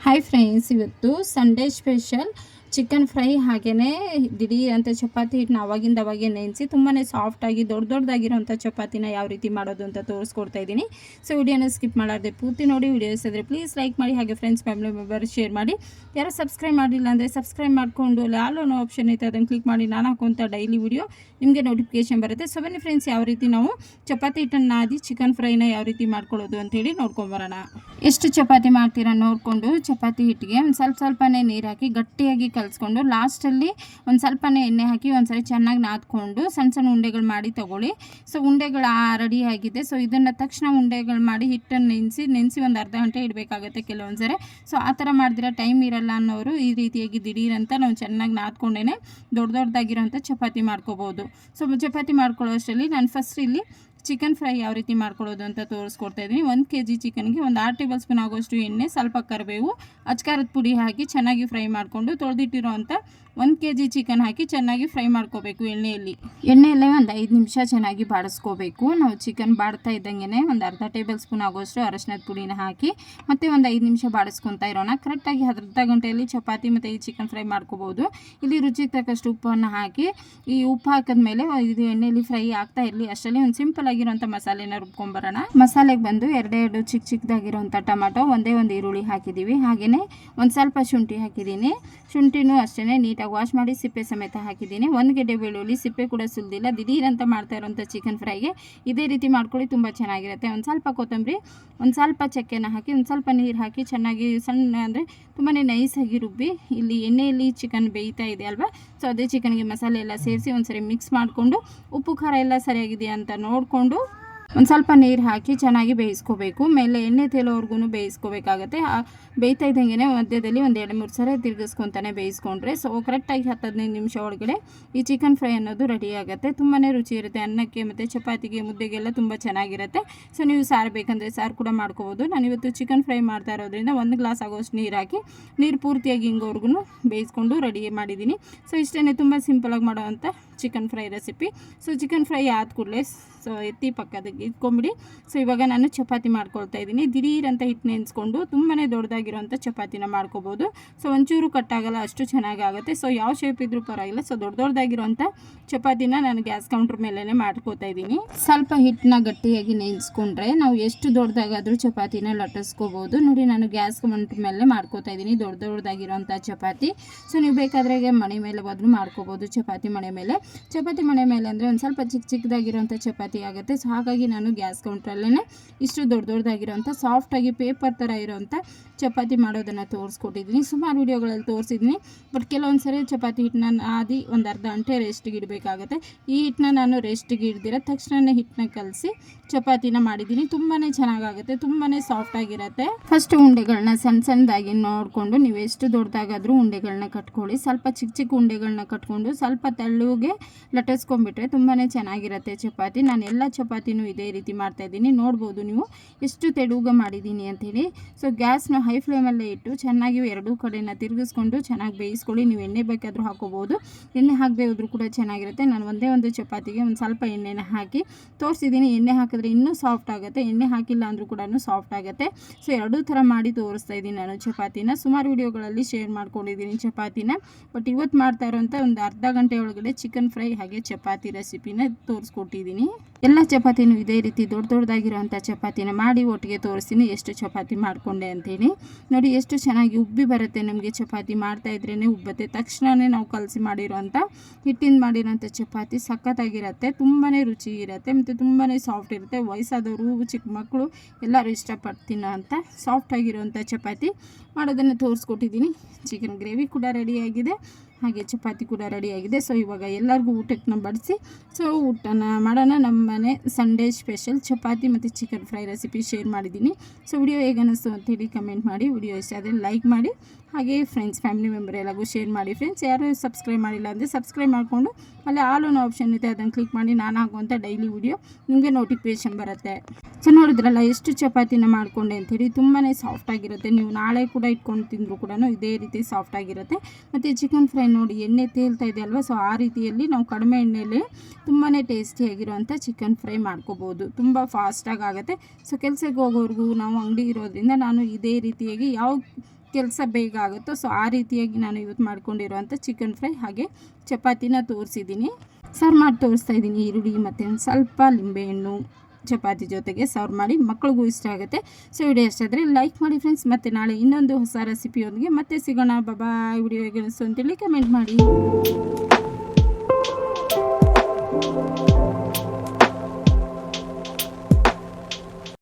Hi friends ಇವತ್ತು Sunday special chicken fry ಹಾಗೇ ದಿಢೀರಂಥ ಚಪಾತಿ ಹಿಟ್ಟನ್ನ ಅವಾಗಿಂದ ಅವಾಗೇ ನೆನೆಸಿ ತುಂಬಾ ಸಾಫ್ಟಾಗಿ ದೊಡ್ಡ ದೊಡ್ಡದಾಗಿರೋಂಥ ಚಪಾತಿನ ಯಾವ ರೀತಿ ಮಾಡೋದು ಅಂತ ತೋರಿಸ್ಕೊಡ್ತಾ ಇದ್ದೀನಿ. ಸೊ ವಿಡಿಯೋನ ಸ್ಕಿಪ್ ಮಾಡಾರ್ದೆ, ಪೂರ್ತಿ ನೋಡಿ ವಿಡಿಯೋ ಇಸಿದ್ರೆ ಪ್ಲೀಸ್ ಲೈಕ್ ಮಾಡಿ ಹಾಗೆ ಫ್ರೆಂಡ್ಸ್ ಫ್ಯಾಮಿಲಿ ಮೆಂಬರ್ ಶೇರ್ ಮಾಡಿ. ಯಾರು ಸಬ್ಸ್ಕ್ರೈಬ್ ಮಾಡಿಲ್ಲ ಅಂದರೆ ಸಬ್ಸ್ಕ್ರೈಬ್ ಮಾಡಿಕೊಂಡು ಅಲ್ಲಿ ಆಲ್ ಅನ್ನೋ ಆಪ್ಷನ್ ಐತೆ ಅದನ್ನು ಕ್ಲಿಕ್ ಮಾಡಿ, ನಾನು ಹಾಕುವಂಥ ಡೈಲಿ ವಿಡಿಯೋ ನಿಮಗೆ ನೋಟಿಫಿಕೇಶನ್ ಬರುತ್ತೆ. ಸೊ ಬನ್ನಿ ಫ್ರೆಂಡ್ಸ್ ಯಾವ ರೀತಿ ನಾವು ಚಪಾತಿ ಹಿಟ್ಟನ್ನು ನಾದಿ ಚಿಕನ್ ಫ್ರೈನ ಯಾವ ರೀತಿ ಮಾಡ್ಕೊಳ್ಳೋದು ಅಂತೇಳಿ ನೋಡ್ಕೊಂಬರೋಣ ಎಷ್ಟು ಚಪಾತಿ ಮಾಡ್ತೀರಾ ನೋಡಿಕೊಂಡು ಚಪಾತಿ ಹಿಟ್ಟಿಗೆ ಒಂದು ಸ್ವಲ್ಪ ಸ್ವಲ್ಪನೇ ನೀರು ಹಾಕಿ ಗಟ್ಟಿಯಾಗಿ ಕಲಿಸ್ಕೊಂಡು ಲಾಸ್ಟಲ್ಲಿ ಒಂದು ಸ್ವಲ್ಪನೇ ಎಣ್ಣೆ ಹಾಕಿ ಒಂದ್ಸರಿ ಚೆನ್ನಾಗಿ ನಾದ್ಕೊಂಡು ಸಣ್ಣ ಸಣ್ಣ ಉಂಡೆಗಳು ಮಾಡಿ ತಗೊಳ್ಳಿ. ಸೊ ಉಂಡೆಗಳು ರೆಡಿ ಆಗಿದೆ. ಸೊ ಇದನ್ನು ತಕ್ಷಣ ಉಂಡೆಗಳು ಮಾಡಿ ಹಿಟ್ಟನ್ನು ನೆನೆಸಿ ನೆನೆಸಿ ಒಂದು ಅರ್ಧ ಗಂಟೆ ಇಡಬೇಕಾಗುತ್ತೆ ಕೆಲವೊಂದ್ಸರಿ. ಸೊ ಆ ಥರ ಮಾಡಿದ್ರೆ ಟೈಮ್ ಇರಲ್ಲ ಅನ್ನೋರು ಈ ರೀತಿಯಾಗಿ ದಿಢೀರಂತ ನಾವು ಚೆನ್ನಾಗಿ ನಾದ್ಕೊಂಡೇ ದೊಡ್ಡ ದೊಡ್ಡದಾಗಿರೋಂಥ ಚಪಾತಿ ಮಾಡ್ಕೋಬೋದು. ಸೊ ಚಪಾತಿ ಮಾಡ್ಕೊಳ್ಳೋ ಅಷ್ಟರಲ್ಲಿ ನಾನು ಫಸ್ಟ್ ಇಲ್ಲಿ ಚಿಕನ್ ಫ್ರೈ ಯಾವ ರೀತಿ ಮಾಡ್ಕೊಳ್ಳೋದು ಅಂತ ತೋರಿಸ್ಕೊಡ್ತಾ ಇದ್ದೀನಿ. ಒಂದು ಕೆ ಜಿ ಚಿಕನ್ಗೆ ಒಂದು ಆರು ಟೇಬಲ್ ಸ್ಪೂನ್ ಆಗೋಷ್ಟು ಎಣ್ಣೆ, ಸ್ವಲ್ಪ ಕರಿಬೇವು, ಅಚ್ಕಾರದ ಪುಡಿ ಹಾಕಿ ಚೆನ್ನಾಗಿ ಫ್ರೈ ಮಾಡಿಕೊಂಡು ತೊಳೆದಿಟ್ಟಿರೋ ಅಂಥ ಒಂದು ಕೆ ಜಿ ಚಿಕನ್ ಹಾಕಿ ಚೆನ್ನಾಗಿ ಫ್ರೈ ಮಾಡ್ಕೋಬೇಕು ಎಣ್ಣೆಯಲ್ಲಿ. ಎಣ್ಣೆಯಲ್ಲೇ ಒಂದು ಐದು ನಿಮಿಷ ಚೆನ್ನಾಗಿ ಬಾಡಿಸ್ಕೋಬೇಕು. ನಾವು ಚಿಕನ್ ಬಾಡ್ತಾ ಇದ್ದಂಗೆ ಒಂದು ಅರ್ಧ ಟೇಬಲ್ ಸ್ಪೂನ್ ಆಗೋಷ್ಟು ಅರಶಿನದ ಪುಡಿನ ಹಾಕಿ ಮತ್ತು ಒಂದು ಐದು ನಿಮಿಷ ಬಾಡಿಸ್ಕೊತಾ ಇರೋಣ. ಕರೆಕ್ಟಾಗಿ ಅರ್ಧ ಗಂಟೆಯಲ್ಲಿ ಚಪಾತಿ ಮತ್ತು ಈ ಚಿಕನ್ ಫ್ರೈ ಮಾಡ್ಕೋಬೋದು ಇಲ್ಲಿ ರುಚಿಗೆ ತಕ್ಕಷ್ಟು ಉಪ್ಪನ್ನು ಹಾಕಿ ಈ ಉಪ್ಪು ಹಾಕಿದ್ಮೇಲೆ ಇದು ಎಣ್ಣೆಯಲ್ಲಿ ಫ್ರೈ ಆಗ್ತಾ ಇರಲಿ. ಅಷ್ಟರಲ್ಲಿ ಒಂದು ಸಿಂಪಲ್ ಆಗಿರೋಂಥ ಮಸಾಲೆನ ರುಬ್ಕೊಂಬರೋಣ. ಮಸಾಲೆಗೆ ಬಂದು ಎರಡೆರಡು ಚಿಕ್ಕ ಚಿಕ್ಕದಾಗಿರೋಂಥ ಟೊಮಾಟೊ, ಒಂದೇ ಒಂದು ಈರುಳ್ಳಿ ಹಾಕಿದ್ದೀವಿ ಹಾಗೆಯೇ ಒಂದು ಸ್ವಲ್ಪ ಶುಂಠಿ ಹಾಕಿದ್ದೀನಿ ಶುಂಠಿನೂ ಅಷ್ಟೇ ನೀಟಾಗಿ ವಾಶ್ ಮಾಡಿ ಸಿಪ್ಪೆ ಸಮೇತ ಹಾಕಿದ್ದೀನಿ. ಒಂದು ಗೆಡ್ಡೆ ಬೆಳ್ಳುಳ್ಳಿ, ಸಿಪ್ಪೆ ಕೂಡ ಸುಲಿದಿಲ್ಲ. ದಿಢೀರಂತ ಮಾಡ್ತಾ ಇರೋಂಥ ಚಿಕನ್ ಫ್ರೈಗೆ ಇದೇ ರೀತಿ ಮಾಡ್ಕೊಳ್ಳಿ, ತುಂಬ ಚೆನ್ನಾಗಿರುತ್ತೆ. ಒಂದು ಸ್ವಲ್ಪ ಕೊತ್ತಂಬರಿ, ಒಂದು ಸ್ವಲ್ಪ ಚಕ್ಕೆನ ಹಾಕಿ, ಒಂದು ಸ್ವಲ್ಪ ನೀರು ಹಾಕಿ ಚೆನ್ನಾಗಿ ಸಣ್ಣ ಅಂದರೆ ತುಂಬಾ ನೈಸಾಗಿ ರುಬ್ಬಿ, ಇಲ್ಲಿ ಎಣ್ಣೆಯಲ್ಲಿ ಚಿಕನ್ ಬೇಯ್ತಾ ಇದೆ ಅಲ್ವಾ? ಸೊ ಅದೇ ಚಿಕನ್ಗೆ ಮಸಾಲೆ ಎಲ್ಲ ಸೇರಿಸಿ ಒಂದ್ಸರಿ ಮಿಕ್ಸ್ ಮಾಡಿಕೊಂಡು, ಉಪ್ಪು ಖಾರ ಎಲ್ಲ ಸರಿಯಾಗಿದೆಯಾ ಅಂತ ನೋಡಿಕೊಂಡು ಒಂದು ಸ್ವಲ್ಪ ನೀರು ಹಾಕಿ ಚೆನ್ನಾಗಿ ಬೇಯಿಸ್ಕೋಬೇಕು. ಮೇಲೆ ಎಣ್ಣೆ ತೇಲೋವರೆಗೂ ಬೇಯಿಸ್ಕೋಬೇಕಾಗತ್ತೆ. ಬೇಯ್ತಾ ಇದ್ದಂಗೆ ಮಧ್ಯದಲ್ಲಿ ಒಂದು ಎರಡು ಮೂರು ಸರಿ ತಿರುಗಿಸ್ಕೊತಾನೆ ಬೇಯಿಸ್ಕೊಂಡ್ರೆ. ಸೊ ಕರೆಕ್ಟಾಗಿ ಹತ್ತು ಹದಿನೈದು ನಿಮಿಷ ಒಳಗಡೆ ಈ ಚಿಕನ್ ಫ್ರೈ ಅನ್ನೋದು ರೆಡಿ ಆಗುತ್ತೆ. ತುಂಬಾ ರುಚಿ ಇರುತ್ತೆ. ಅನ್ನಕ್ಕೆ ಮತ್ತು ಚಪಾತಿಗೆ ಮುದ್ದೆಗೆಲ್ಲ ತುಂಬ ಚೆನ್ನಾಗಿರುತ್ತೆ. ಸೊ ನೀವು ಸಾರು ಬೇಕಂದರೆ ಸಾರು ಕೂಡ ಮಾಡ್ಕೋಬೋದು. ನಾನು ಇವತ್ತು ಚಿಕನ್ ಫ್ರೈ ಮಾಡ್ತಾ ಇರೋದ್ರಿಂದ ಒಂದು ಗ್ಲಾಸ್ ಆಗೋಷ್ಟು ನೀರು ಹಾಕಿ ನೀರು ಪೂರ್ತಿಯಾಗಿ ಹಿಂಗೋರ್ಗು ಬೇಯಿಸ್ಕೊಂಡು ರೆಡಿ ಮಾಡಿದ್ದೀನಿ ಸೊ ಇಷ್ಟೇ ತುಂಬ ಸಿಂಪಲಾಗಿ ಮಾಡೋವಂಥ chicken fry recipe. So chicken fry ಆದ ಕೂಡಲೇ ಸೊ ಎತ್ತಿ ಪಕ್ಕದಾಗ ಇಟ್ಕೊಂಬಿಡಿ. ಸೊ ಇವಾಗ ನಾನು ಚಪಾತಿ ಮಾಡ್ಕೊಳ್ತಾ ಇದ್ದೀನಿ. ದಿಢೀರಂತ ಹಿಟ್ಟು ನೆನೆಸ್ಕೊಂಡು ತುಂಬಾ ದೊಡ್ಡದಾಗಿರೋಂಥ ಚಪಾತಿನ ಮಾಡ್ಕೋಬೋದು. ಸೊ ಒಂಚೂರು ಕಟ್ಟಾಗಲ್ಲ ಅಷ್ಟು ಚೆನ್ನಾಗಾಗುತ್ತೆ. ಸೊ ಯಾವ ಶೇಪ್ ಇದ್ರೂ ಪರವಾಗಿಲ್ಲ. ಸೊ ದೊಡ್ಡ ದೊಡ್ಡದಾಗಿರೋಂಥ ಚಪಾತಿನ ನಾನು ಗ್ಯಾಸ್ ಕೌಂಟ್ರ್ ಮೇಲೇ ಮಾಡ್ಕೋತಾ ಇದ್ದೀನಿ. ಸ್ವಲ್ಪ ಹಿಟ್ಟನ್ನ ಗಟ್ಟಿಯಾಗಿ ನೆನೆಸ್ಕೊಂಡ್ರೆ ನಾವು ಎಷ್ಟು ದೊಡ್ಡದಾಗಾದರೂ ಚಪಾತಿನ ಲಟ್ಟಿಸ್ಕೋಬೋದು. ನೋಡಿ, ನಾನು ಗ್ಯಾಸ್ ಕೌಂಟ್ರ್ ಮೇಲೆ ಮಾಡ್ಕೋತಾ ಇದ್ದೀನಿ ದೊಡ್ಡ ದೊಡ್ಡದಾಗಿರೋಂಥ ಚಪಾತಿ. ಸೊ ನೀವು ಬೇಕಾದ್ರೆ ಮನೆ ಮೇಲೆ ಹೋದ್ರೂ ಮಾಡ್ಕೋಬೋದು, ಚಪಾತಿ ಮನೆ ಮೇಲೆ. ಚಪಾತಿ ಮನೆ ಮೇಲೆ ಅಂದರೆ ಒಂದು ಸ್ವಲ್ಪ ಚಿಕ್ಕ ಚಿಕ್ಕದಾಗಿರೋಂಥ ಚಪಾತಿ ಆಗುತ್ತೆ. ಸೊ ಹಾಗಾಗಿ ನಾನು ಗ್ಯಾಸ್ ಕೌಂಟ್ರಲ್ಲೇ ಇಷ್ಟು ದೊಡ್ಡ ದೊಡ್ಡದಾಗಿರೋಂಥ ಸಾಫ್ಟಾಗಿ ಪೇಪರ್ ಥರ ಇರೋಂಥ ಚಪಾತಿ ಮಾಡೋದನ್ನು ತೋರಿಸ್ಕೊಟ್ಟಿದ್ದೀನಿ. ಸುಮಾರು ವೀಡಿಯೋಗಳಲ್ಲಿ ತೋರಿಸಿದ್ದೀನಿ. ಬಟ್ ಕೆಲವೊಂದು ಸರಿ ಚಪಾತಿ ಹಿಟ್ಟನ್ನ ಆದಿ ಒಂದು ಅರ್ಧ ಗಂಟೆ ರೆಸ್ಟ್ಗೆ ಇಡಬೇಕಾಗುತ್ತೆ. ಈ ಹಿಟ್ಟನ್ನ ನಾನು ರೆಸ್ಟ್ಗೆ ಇಡ್ದಿರೋ ತಕ್ಷಣ ಹಿಟ್ಟನ್ನ ಕಲಸಿ ಚಪಾತಿನ ಮಾಡಿದ್ದೀನಿ. ತುಂಬಾ ಚೆನ್ನಾಗಾಗುತ್ತೆ ತುಂಬಾ ಸಾಫ್ಟಾಗಿರುತ್ತೆ ಫಸ್ಟ್ ಉಂಡೆಗಳನ್ನ ಸಣ್ಣ ಸಣ್ಣದಾಗಿ ನೋಡಿಕೊಂಡು ನೀವು ಎಷ್ಟು ದೊಡ್ಡದಾಗಾದರೂ ಉಂಡೆಗಳನ್ನ ಕಟ್ಕೊಳ್ಳಿ. ಸ್ವಲ್ಪ ಚಿಕ್ಕ ಚಿಕ್ಕ ಉಂಡೆಗಳನ್ನ ಕಟ್ಕೊಂಡು ಸ್ವಲ್ಪ ತೆಳ್ಳುಗೆ ಲಟ್ಟಿಸ್ಕೊಂಡ್ಬಿಟ್ರೆ ತುಂಬಾ ಚೆನ್ನಾಗಿರುತ್ತೆ ಚಪಾತಿ. ನಾನು ಎಲ್ಲ ಚಪಾತಿನೂ ಇದೇ ರೀತಿ ಮಾಡ್ತಾಯಿದ್ದೀನಿ ನೋಡ್ಬೋದು ನೀವು ಎಷ್ಟು ತೆಡುಗ ಮಾಡಿದ್ದೀನಿ ಅಂಥೇಳಿ. ಸೊ ಗ್ಯಾಸ್ನ ಹೈ ಫ್ಲೇಮಲ್ಲೇ ಇಟ್ಟು ಚೆನ್ನಾಗಿ ಎರಡೂ ಕಡೆನ ತಿರುಗಿಸ್ಕೊಂಡು ಚೆನ್ನಾಗಿ ಬೇಯಿಸ್ಕೊಳ್ಳಿ. ನೀವು ಎಣ್ಣೆ ಬೇಕಾದರೂ ಹಾಕೋಬೋದು ಎಣ್ಣೆ ಹಾಕದೇ ಹೋದ್ರೂ ಕೂಡ ಚೆನ್ನಾಗಿರುತ್ತೆ. ನಾನು ಒಂದೇ ಒಂದು ಚಪಾತಿಗೆ ಒಂದು ಸ್ವಲ್ಪ ಎಣ್ಣೆನ ಹಾಕಿ ತೋರಿಸಿದ್ದೀನಿ. ಎಣ್ಣೆ ಹಾಕಿದ್ರೆ ಇನ್ನೂ ಸಾಫ್ಟ್ ಆಗುತ್ತೆ. ಎಣ್ಣೆ ಹಾಕಿಲ್ಲ ಅಂದರೂ ಕೂಡ ಸಾಫ್ಟ್ ಆಗುತ್ತೆ. ಸೊ ಎರಡೂ ಥರ ಮಾಡಿ ತೋರಿಸ್ತಾ ಇದ್ದೀನಿ ನಾನು ಚಪಾತಿನ. ಸುಮಾರು ವೀಡಿಯೋಗಳಲ್ಲಿ ಶೇರ್ ಮಾಡ್ಕೊಂಡಿದ್ದೀನಿ ಚಪಾತಿನ. ಬಟ್ ಇವತ್ತು ಮಾಡ್ತಾ ಇರೋಂಥ ಒಂದು ಅರ್ಧ ಗಂಟೆ ಒಳಗಡೆ ಚಿಕನ್ ಫ್ರೈ ಹಾಗೆ ಚಪಾತಿ ರೆಸಿಪಿನ ತೋರಿಸ್ಕೊಟ್ಟಿದ್ದೀನಿ. ಎಲ್ಲ ಚಪಾತಿನೂ ಇದೇ ರೀತಿ ದೊಡ್ಡ ದೊಡ್ಡದಾಗಿರೋವಂಥ ಚಪಾತಿನ ಮಾಡಿ ಒಟ್ಟಿಗೆ ತೋರಿಸ್ತೀನಿ ಎಷ್ಟು ಚಪಾತಿ ಮಾಡಿಕೊಂಡೆ ಅಂತೇಳಿ ನೋಡಿ ಎಷ್ಟು ಚೆನ್ನಾಗಿ ಉಬ್ಬಿ ಬರುತ್ತೆ ನಮಗೆ ಚಪಾತಿ ಮಾಡ್ತಾ ಇದ್ರೇ ಉಬ್ಬತ್ತೆ. ತಕ್ಷಣವೇ ನಾವು ಕಲಸಿ ಮಾಡಿರೋಂಥ ಹಿಟ್ಟಿಂದ ಮಾಡಿರೋಂಥ ಚಪಾತಿ ಸಖತ್ತಾಗಿರುತ್ತೆ ತುಂಬಾ ರುಚಿ ಇರುತ್ತೆ ಮತ್ತು ತುಂಬಾ ಸಾಫ್ಟ್ ಇರುತ್ತೆ. ವಯಸ್ಸಾದವರು, ಚಿಕ್ಕ ಮಕ್ಕಳು ಎಲ್ಲರೂ ಇಷ್ಟಪಟ್ಟು ತಿನ್ನೋ ಸಾಫ್ಟಾಗಿರೋಂಥ ಚಪಾತಿ ಮಾಡೋದನ್ನು ತೋರಿಸ್ಕೊಟ್ಟಿದ್ದೀನಿ. ಚಿಕನ್ ಗ್ರೇವಿ ಕೂಡ ರೆಡಿಯಾಗಿದೆ ಹಾಗೆ ಚಪಾತಿ ಕೂಡ ರೆಡಿಯಾಗಿದೆ ಸೊ ಇವಾಗ ಎಲ್ಲರಿಗೂ ಊಟಕ್ಕೆ ಬಡಿಸಿ ಸೊ ಊಟನ ಮಾಡೋಣ. ನಮ್ಮ ಮನೆ ಸಂಡೇ ಸ್ಪೆಷಲ್ ಚಪಾತಿ ಮತ್ತು ಚಿಕನ್ ಫ್ರೈ ರೆಸಿಪಿ ಶೇರ್ ಮಾಡಿದ್ದೀನಿ. ಸೊ ವಿಡಿಯೋ ಹೇಗೆ ಅನ್ನಿಸ್ತು ಅಂತೇಳಿ ಕಮೆಂಟ್ ಮಾಡಿ ವಿಡಿಯೋ ಇಷ್ಟ ಆದರೆ ಲೈಕ್ ಮಾಡಿ, ಹಾಗೆ ಫ್ರೆಂಡ್ಸ್ ಫ್ಯಾಮಿಲಿ ಮೆಂಬರ್ ಎಲ್ಲರಿಗೂ ಶೇರ್ ಮಾಡಿ. ಫ್ರೆಂಡ್ಸ್ ಯಾರು ಸಬ್ಸ್ಕ್ರೈಬ್ ಮಾಡಿಲ್ಲ ಅಂದರೆ ಸಬ್ಸ್ಕ್ರೈಬ್ ಮಾಡಿಕೊಂಡು, ಅಲ್ಲಿ ಆಲ್ ಅನ್ನೋ ಆಪ್ಷನ್ ಇದೆ, ಅದನ್ನು ಕ್ಲಿಕ್ ಮಾಡಿ, ನಾನು ಹಾಕುವಂಥ ಡೈಲಿ ವಿಡಿಯೋ ನಿಮಗೆ ನೋಟಿಫಿಕೇಷನ್ ಬರುತ್ತೆ. ಸೊ ನೋಡಿದ್ರಲ್ಲ, ಎಷ್ಟು ಚಪಾತಿನ ಮಾಡಿಕೊಂಡೆ ಅಂಥೇಳಿ ತುಂಬಾ ಸಾಫ್ಟಾಗಿರುತ್ತೆ ನೀವು ನಾಳೆ ಕೂಡ ಇಟ್ಕೊಂಡು ತಿಂದರೂ ಕೂಡ ಇದೇ ರೀತಿ ಸಾಫ್ಟಾಗಿರುತ್ತೆ ಮತ್ತು ಚಿಕನ್ ಫ್ರೈ ನೋಡಿ, ಎಣ್ಣೆ ತೇಲ್ತಾ ಇದೆ ಅಲ್ವಾ ಸೊ ಆ ರೀತಿಯಲ್ಲಿ ನಾವು ಕಡಿಮೆ ಎಣ್ಣೆಯಲ್ಲಿ ತುಂಬಾ ಟೇಸ್ಟಿಯಾಗಿರುವಂಥ ಚಿಕನ್ ಫ್ರೈ ಮಾಡ್ಕೋಬೋದು. ತುಂಬ ಫಾಸ್ಟಾಗಿ ಆಗುತ್ತೆ. ಸೊ ಕೆಲಸಕ್ಕೆ ಹೋಗೋರ್ಗೂ ನಾವು ಅಂಗಡಿ ಇರೋದ್ರಿಂದ ನಾನು ಇದೇ ರೀತಿಯಾಗಿ ಯಾವ ಕೆಲಸ ಬೇಗ ಆಗುತ್ತೋ ಸೊ ಆ ರೀತಿಯಾಗಿ ನಾನು ಇವತ್ತು ಮಾಡ್ಕೊಂಡಿರುವಂಥ ಚಿಕನ್ ಫ್ರೈ ಹಾಗೆ ಚಪಾತಿನ ತೋರಿಸಿದ್ದೀನಿ. ಸರ್ವ್ ಮಾಡಿ ತೋರಿಸ್ತಾ ಇದ್ದೀನಿ ಈರುಳ್ಳಿ ಮತ್ತು ಒಂದು ಸ್ವಲ್ಪ ಲಿಂಬೆಹಣ್ಣು ಚಪಾತಿ ಜೊತೆಗೆ ಸರ್ವ್ ಮಾಡಿ ಮಕ್ಕಳಿಗೂ ಇಷ್ಟ ಆಗುತ್ತೆ. ಸೊ ವಿಡಿಯೋ ಇಷ್ಟ ಆದರೆ ಲೈಕ್ ಮಾಡಿ ಫ್ರೆಂಡ್ಸ್ ಮತ್ತು ನಾಳೆ ಇನ್ನೊಂದು ಹೊಸ ರೆಸಿಪಿಯೊಂದಿಗೆ ಮತ್ತೆ ಸಿಗೋಣ. ಬಾಬಾ ವಿಡಿಯೋ ಹೇಗೆ ಅಂತೇಳಿ ಕಮೆಂಟ್ ಮಾಡಿ.